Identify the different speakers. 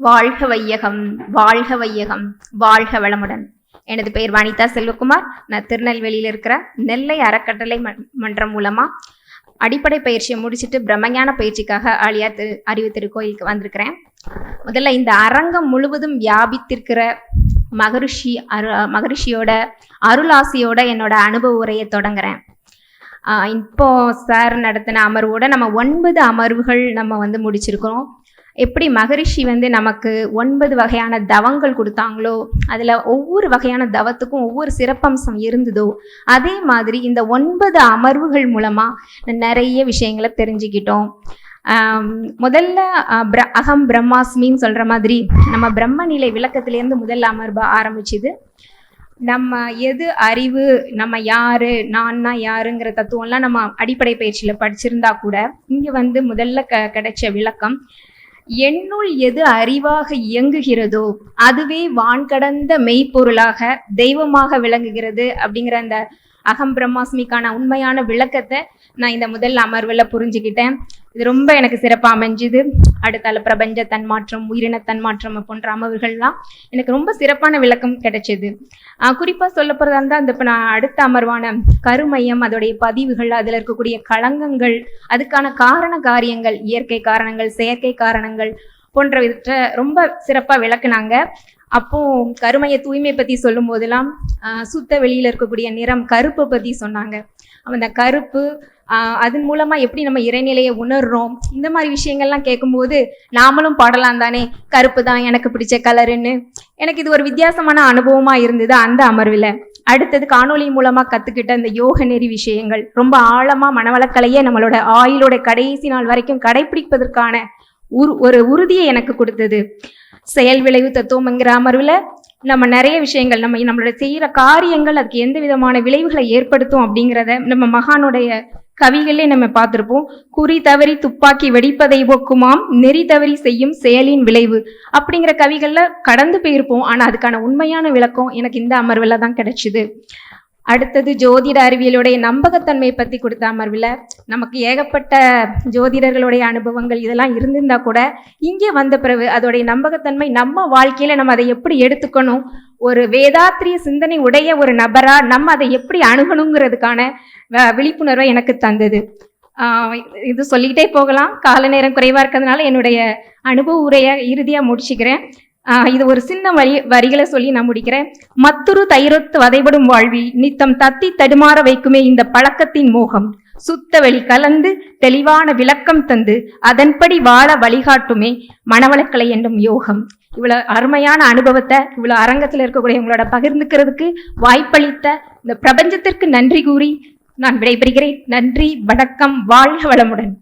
Speaker 1: வாழ்க வையகம் வாழ்க வையகம் வாழ்க வளமுடன். எனது பெயர் வனிதா செல்வகுமார். நான் திருநெல்வேலியில் இருக்கிற நெல்லை அறக்கட்டளை ம- மன்றம் மூலமா அடிப்படை பயிற்சியை முடிச்சுட்டு பிரம்மஞான பயிற்சிக்காக ஆழியா திரு அறிவு திருக்கோயிலுக்கு வந்திருக்கிறேன். முதல்ல இந்த அரங்கம் முழுவதும் வியாபித்திருக்கிற மகரிஷி அரு மகரிஷியோட அருளாசியோட என்னோட அனுபவ உரையை தொடங்குறேன். இப்போ சார் நடத்தின அமர்வோட நம்ம ஒன்பது அமர்வுகள் நம்ம வந்து முடிச்சிருக்கிறோம். எப்படி மகரிஷி வந்து நமக்கு ஒன்பது வகையான தவங்கள் கொடுத்தாங்களோ அதில் ஒவ்வொரு வகையான தவத்துக்கும் ஒவ்வொரு சிறப்பம்சம் இருந்ததோ அதே மாதிரி இந்த ஒன்பது அமர்வுகள் மூலமாக நிறைய விஷயங்களை தெரிஞ்சுக்கிட்டோம். முதல்ல அஹ், பிர- அகம் பிரம்மாஸ்மின்னு சொல்கிற மாதிரி நம்ம பிரம்ம நிலை விளக்கத்திலேருந்து முதல் அமர்வு ஆரம்பிச்சுது. நம்ம எது அறிவு நம்ம யாரு நான்னா யாருங்கிற தத்துவம்லாம் நம்ம அடிப்படை பயிற்சியில் படிச்சிருந்தா கூட இங்கே வந்து முதல்ல க கிடைச்ச விளக்கம் என்னுள் எது அறிவாக இயங்குகிறதோ அதுவே வான் கடந்த மெய்ப்பொருளாக தெய்வமாக விளங்குகிறது அப்படிங்கிற அந்த அகம் பிரம்மாஸ்மிக்கான உண்மையான விளக்கத்தை நான் இந்த முதல் அமர்வில் புரிஞ்சுக்கிட்டேன். இது ரொம்ப எனக்கு சிறப்பாக அமைஞ்சுது. அடுத்தால பிரபஞ்ச தன்மாற்றம் உயிரின தன்மாற்றம் போன்ற அமர்வுகள்லாம் எனக்கு ரொம்ப சிறப்பான விளக்கம் கிடைச்சது. குறிப்பாக சொல்ல போகிறதா இருந்தால் அந்த இப்போ நான் அடுத்த அமர்வான கருமையம் அதோடைய பதிவுகள் அதில் இருக்கக்கூடிய களங்கங்கள் அதுக்கான காரண காரியங்கள் இயற்கை காரணங்கள் செயற்கை காரணங்கள் போன்றவற்றை ரொம்ப சிறப்பாக விளக்குனாங்க. அப்போ கருமைய தூய்மை பற்றி சொல்லும் போதெல்லாம் சுத்த வெளியில் இருக்கக்கூடிய நிறம் கருப்பை பற்றி சொன்னாங்க. அந்த கருப்பு அதன் மூலமா எப்படி நம்ம இறைநிலையை உணர்றோம்? இந்த மாதிரி விஷயங்கள்லாம் கேட்கும்போது நாமளும் பாடலாம் தானே? கருப்பு தான் எனக்கு பிடிச்ச கலருன்னு. எனக்கு இது ஒரு வித்தியாசமான அனுபவமா இருந்தது அந்த அமர்வில். அடுத்தது காணொளி மூலமா கத்துக்கிட்ட இந்த யோக நெறி விஷயங்கள். ரொம்ப ஆழமா மனவளக்கலையே நம்மளோட ஆயுளோட கடைசி நாள் வரைக்கும் கடைபிடிப்பதற்கான உரு ஒரு உறுதியை எனக்கு கொடுத்தது. செயல் விளைவு தத்துவம்ங்கிற அமர்வில் நம்ம நிறைய விஷயங்கள் நம்ம நம்மளோட செய்கிற காரியங்கள் அதுக்கு எந்த விதமான விளைவுகளை ஏற்படுத்தும் அப்படிங்கிறத நம்ம மகானுடைய கவிகளே நம்ம பார்த்துருப்போம். குறி தவறி துப்பாக்கி வெடிப்பதை ஒக்குமாம் நெறி தவறி செய்யும் செயலின் விளைவு அப்படிங்கிற கவிகள்ல கடந்து போயிருப்போம். ஆனா அதுக்கான உண்மையான விளக்கம் எனக்கு இந்த அமர்வில் தான் கிடைச்சிது. அடுத்தது ஜோதிட அறிவியலுடைய நம்பகத்தன்மையை பற்றி கொடுத்த அமர்வில் நமக்கு ஏகப்பட்ட ஜோதிடர்களுடைய அனுபவங்கள் இதெல்லாம் இருந்திருந்தா கூட இங்கே வந்த பிறகு அதோடைய நம்பகத்தன்மை நம்ம வாழ்க்கையில் நம்ம அதை எப்படி எடுத்துக்கணும்? ஒரு வேதாத்திரிய சிந்தனை உடைய ஒரு நபரா நம்ம அதை எப்படி அணுகணுங்கிறதுக்கான வ- விழிப்புணர்வை எனக்கு தந்தது. இது சொல்லிக்கிட்டே போகலாம். கால நேரம் குறைவாக இருக்கிறதுனால என்னுடைய அனுபவ உரையை இறுதியாக முடிச்சுக்கிறேன். இது ஒரு சின்ன வரி வரிகளை சொல்லி நான் முடிக்கிறேன். மத்துரு தைரொத்து வதைபடும் வாழ்வி நித்தம் தத்தி தடுமாற வைக்குமே இந்த பழக்கத்தின் மோகம். சுத்த வெளி கலந்து தெளிவான விளக்கம் தந்து அதன்படி வாழ வழிகாட்டுமே மனவளக்கலை என்னும் யோகம். இவ்வளவு அருமையான அனுபவத்தை இவ்வளோ அரங்கத்தில் இருக்கக்கூடிய உங்களோட பகிர்ந்துக்கிறதுக்கு வாய்ப்பளித்த இந்த பிரபஞ்சத்திற்கு நன்றி கூறி நான் விடைபெறுகிறேன். நன்றி வணக்கம் வாழ்க வளமுடன்.